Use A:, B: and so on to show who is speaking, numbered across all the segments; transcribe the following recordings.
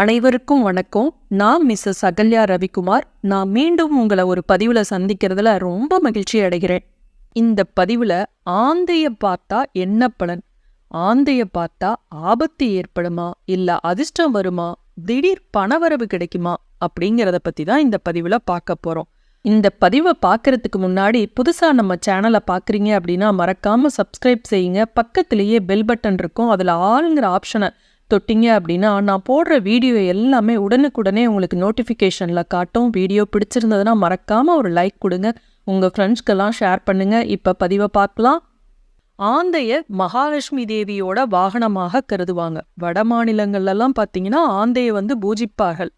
A: அனைவருக்கும் வணக்கம். நான் மிஸ்ஸஸ் அகல்யா ரவிக்குமார். நான் மீண்டும் உங்களை ஒரு பதிவில் சந்திக்கிறதுல ரொம்ப மகிழ்ச்சி அடைகிறேன். இந்த பதிவில் ஆந்தைய பார்த்தா என்ன பலன்? ஆந்தைய பார்த்தா ஆபத்து ஏற்படுமா? இல்லை அதிர்ஷ்டம் வருமா? திடீர் பணவரவு கிடைக்குமா? அப்படிங்கிறத பற்றி தான் இந்த பதிவில் பார்க்க போகிறோம் இந்த பதிவை பார்க்குறதுக்கு முன்னாடி புதுசாக நம்ம சேனலை பார்க்குறீங்க அப்படின்னா மறக்காமல் சப்ஸ்கிரைப் செய்யுங்க. பக்கத்திலேயே பெல் பட்டன் இருக்கும். அதில் ஆளுங்கிற ஆப்ஷனை தொட்டிங்க அப்படின்னா நான் போடுற வீடியோ எல்லாமே உடனுக்குடனே உங்களுக்கு நோட்டிஃபிகேஷனில் காட்டும். வீடியோ பிடிச்சிருந்ததுன்னா மறக்காமல் ஒரு லைக் கொடுங்க. உங்கள் ஃப்ரெண்ட்ஸ்க்கெல்லாம் ஷேர் பண்ணுங்கள் இப்போ பதிவை பார்க்கலாம். ஆந்தைய மகாலட்சுமி தேவியோட வாகனமாக கருதுவாங்க. வட மாநிலங்கள்லாம் பார்த்தீங்கன்னா ஆந்தையை வந்து பூஜிப்பார்கள்.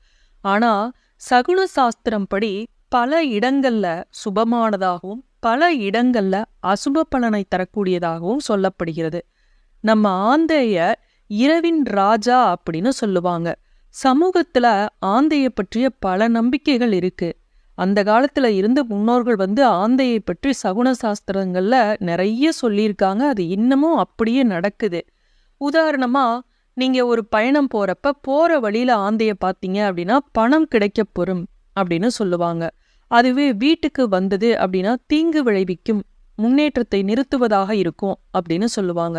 A: ஆனால் சகுன சாஸ்திரம் படி பல இடங்கள்ல சுபமானதாகவும் பல இடங்கள்ல அசுப பலனை தரக்கூடியதாகவும் சொல்லப்படுகிறது. நம்ம ஆந்தைய இரவின் ராஜா அப்படின்னு சொல்லுவாங்க. சமூகத்துல ஆந்தைய பற்றிய பல நம்பிக்கைகள் இருக்கு. அந்த காலத்துல இருந்த முன்னோர்கள் வந்து ஆந்தையை பற்றி சகுன சாஸ்திரங்கள்ல நிறைய சொல்லியிருக்காங்க. அது இன்னமும் அப்படியே நடக்குது. உதாரணமா நீங்க ஒரு பயணம் போறப்ப போற வழியில ஆந்தைய பார்த்தீங்க அப்படின்னா பணம் கிடைக்க பொறும் அப்படின்னு சொல்லுவாங்க. அதுவே வீட்டுக்கு வந்தது அப்படின்னா தீங்கு விளைவிக்கும் முன்னேற்றத்தை நிறுத்துவதாக இருக்கும் அப்படின்னு சொல்லுவாங்க.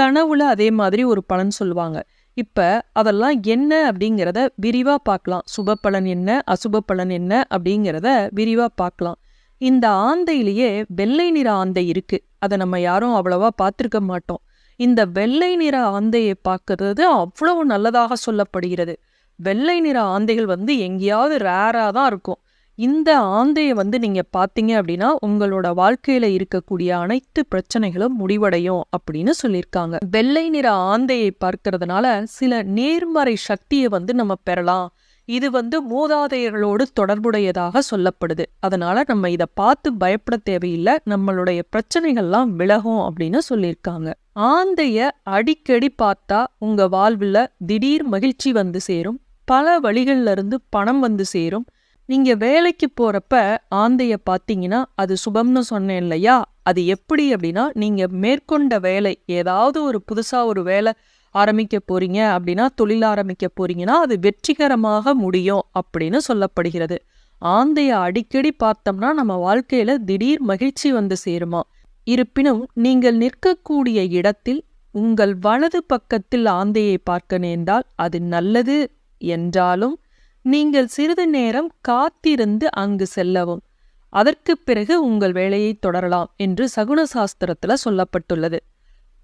A: கனவுல அதே மாதிரி ஒரு பலன் சொல்லுவாங்க. இப்போ அதெல்லாம் என்ன அப்படிங்கிறத விரிவாக பார்க்கலாம். சுப பலன் என்ன அசுப பலன் என்ன அப்படிங்கிறத விரிவாக பார்க்கலாம். இந்த ஆந்தையிலேயே வெள்ளை நிற ஆந்தை இருக்குது அதை நம்ம யாரும் அவ்வளவா பார்த்துருக்க மாட்டோம். இந்த வெள்ளை நிற ஆந்தையை பார்க்கறது அவ்வளவு நல்லதாக சொல்லப்படுகிறது. வெள்ளை நிற ஆந்தைகள் வந்து எங்கேயாவது ரேராக தான் இருக்கும். இந்த ஆந்தையை வந்து நீங்கள் பார்த்தீங்க அப்படின்னா உங்களோட வாழ்க்கையில் இருக்கக்கூடிய அனைத்து பிரச்சனைகளும் முடிவடையும் அப்படின்னு சொல்லியிருக்காங்க. வெள்ளை நிற ஆந்தையை பார்க்கறதுனால சில நேர்மறை சக்தியை வந்து நம்ம பெறலாம். இது வந்து மூதாதையர்களோடு தொடர்புடையதாக சொல்லப்படுது. அதனால நம்ம இதை பார்த்து பயப்பட தேவையில்லை. நம்மளுடைய பிரச்சனைகள்லாம் விலகும் அப்படின்னு சொல்லியிருக்காங்க. ஆந்தைய அடிக்கடி பார்த்தா உங்க வாழ்வில் திடீர் மகிழ்ச்சி வந்து சேரும். பல வழிகள்ல இருந்து பணம் வந்து சேரும். நீங்க வேலைக்கு போறப்ப ஆந்தைய பார்த்தீங்கன்னா அது சுபம்னு சொன்னேன் இல்லையா? அது எப்படி அப்படின்னா நீங்க மேற்கொண்ட வேலை ஏதாவது ஒரு புதுசா ஒரு வேலை ஆரம்பிக்க போறீங்க அப்படின்னா தொழில் ஆரம்பிக்க போறீங்கன்னா அது வெற்றிகரமாக முடியும் அப்படின்னு சொல்லப்படுகிறது. ஆந்தைய அடிக்கடி பார்த்தோம்னா நம்ம வாழ்க்கையில திடீர் மகிழ்ச்சி வந்து சேருமா? இருப்பினும் நீங்கள் நிற்கக்கூடிய இடத்தில் உங்கள் வலது பக்கத்தில் ஆந்தையை பார்க்க நேர்ந்தால் அது நல்லது என்றாலும் நீங்கள் சிறிது நேரம் காத்திருந்து அங்கு செல்லவும். அதற்கு பிறகு உங்கள் வேலையை தொடரலாம் என்று சகுன சாஸ்திரத்துல சொல்லப்பட்டுள்ளது.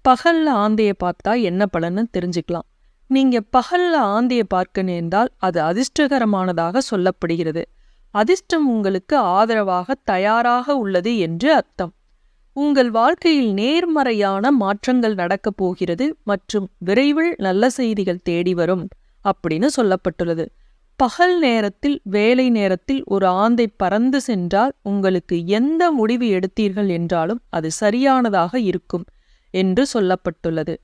A: பகல்ல ஆந்தையை பார்த்தா என்ன பலன்னு தெரிஞ்சுக்கலாம். நீங்க பகல்ல ஆந்தையை பார்க்க நேர்ந்தால் அது அதிர்ஷ்டகரமானதாக சொல்லப்படுகிறது. அதிர்ஷ்டம் உங்களுக்கு ஆதரவாக தயாராக உள்ளது என்று அர்த்தம். உங்கள் வாழ்க்கையில் நேர்மறையான மாற்றங்கள் நடக்கப் போகிறது மற்றும் விரைவில் நல்ல செய்திகள் தேடி வரும் அப்படின்னு சொல்லப்பட்டுள்ளது. பகல் நேரத்தில் வேலை நேரத்தில் ஒரு ஆந்தை பறந்து சென்றால் உங்களுக்கு எந்த முடிவு எடுத்தீர்கள் என்றாலும் அது சரியானதாக இருக்கும் என்று சொல்லப்பட்டுள்ளது.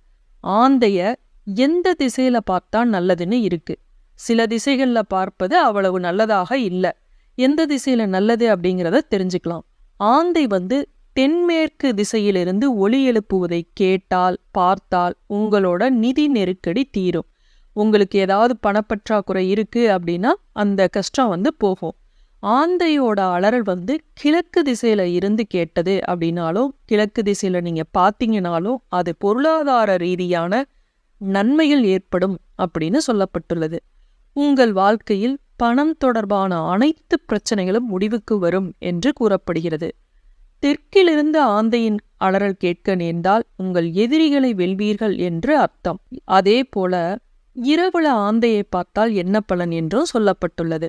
A: ஆந்தைய எந்த திசையில பார்த்தா நல்லதுன்னு இருக்கு. சில திசைகள்ல பார்ப்பது அவ்வளவு நல்லதாக இல்லை. எந்த திசையில நல்லது அப்படிங்கிறத தெரிஞ்சுக்கலாம். ஆந்தை வந்து தென்மேற்கு திசையிலிருந்து ஒளி எழுப்புவதை கேட்டால் பார்த்தால் உங்களோட நிதி நெருக்கடி தீரும். உங்களுக்கு ஏதாவது பணப்பற்றாக்குறை இருக்கு அப்படின்னா அந்த கஷ்டம் வந்து போகும். ஆந்தையோட அலறல் வந்து கிழக்கு திசையில இருந்து கேட்டது அப்படின்னாலும் கிழக்கு திசையில நீங்க பார்த்தீங்கனாலும் அது பொருளாதார ரீதியான நன்மைகள் ஏற்படும் அப்படின்னு சொல்லப்பட்டுள்ளது. உங்கள் வாழ்க்கையில் பணம் தொடர்பான அனைத்து பிரச்சனைகளும் முடிவுக்கு வரும் என்று கூறப்படுகிறது. தெற்கிலிருந்து ஆந்தையின் அலறல் கேட்க நேர்ந்தால் உங்கள் எதிரிகளை வெல்வீர்கள் என்று அர்த்தம். அதே போல இரவுல ஆந்தையை பார்த்தால் என்ன பலன் என்றும் சொல்லப்பட்டுள்ளது.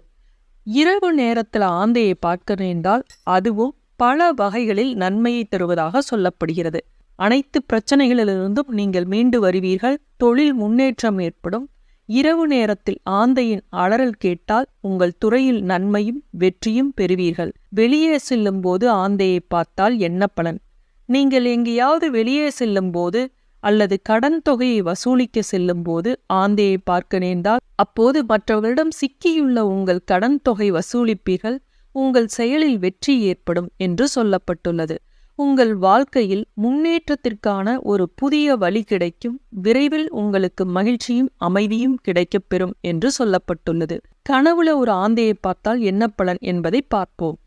A: இரவு நேரத்தில் ஆந்தையை பார்க்க நேர்ந்தால் அதுவும் பல வகைகளில் நன்மையை தருவதாக சொல்லப்படுகிறது. அனைத்து பிரச்சனைகளிலிருந்தும் நீங்கள் மீண்டு வருவீர்கள். தொழில் முன்னேற்றம் ஏற்படும். இரவு நேரத்தில் ஆந்தையின் அலறல் கேட்டால் உங்கள் துறையில் நன்மையும் வெற்றியும் பெறுவீர்கள். வெளியே செல்லும் போது ஆந்தையை பார்த்தால் என்ன பலன்? நீங்கள் எங்கேயாவது வெளியே செல்லும் போது அல்லது கடன் தொகையை வசூலிக்க செல்லும் போது ஆந்தையை பார்க்க நேர்ந்தால் அப்போது மற்றவர்களிடம் சிக்கியுள்ள உங்கள் கடன் தொகை வசூலிப்பீர்கள் உங்கள் செயலில் வெற்றி ஏற்படும் என்று சொல்லப்பட்டுள்ளது. உங்கள் வாழ்க்கையில் முன்னேற்றத்திற்கான ஒரு புதிய வழி கிடைக்கும் விரைவில் உங்களுக்கு மகிழ்ச்சியும் அமைதியும் கிடைக்கப்பெறும் என்று சொல்லப்பட்டுள்ளது. கனவுல ஒரு ஆந்தையை பார்த்தால் என்ன பலன் என்பதை பார்ப்போம்.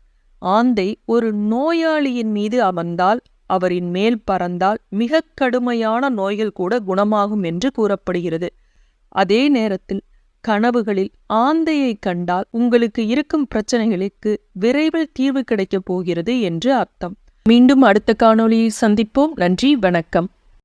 A: ஆந்தை ஒரு நோயாளியின் மீது அமர்ந்தால் அவரின் மேல் பறந்தால் மிக கடுமையான நோய்கள் கூட குணமாகும் என்று கூறப்படுகிறது. அதே நேரத்தில் கனவுகளில் ஆந்தையை கண்டால் உங்களுக்கு இருக்கும் பிரச்சனைகளுக்கு விரைவில் தீர்வு கிடைக்கப் போகிறது என்று அர்த்தம். மீண்டும் அடுத்த காணொளியில் சந்திப்போம். நன்றி வணக்கம்.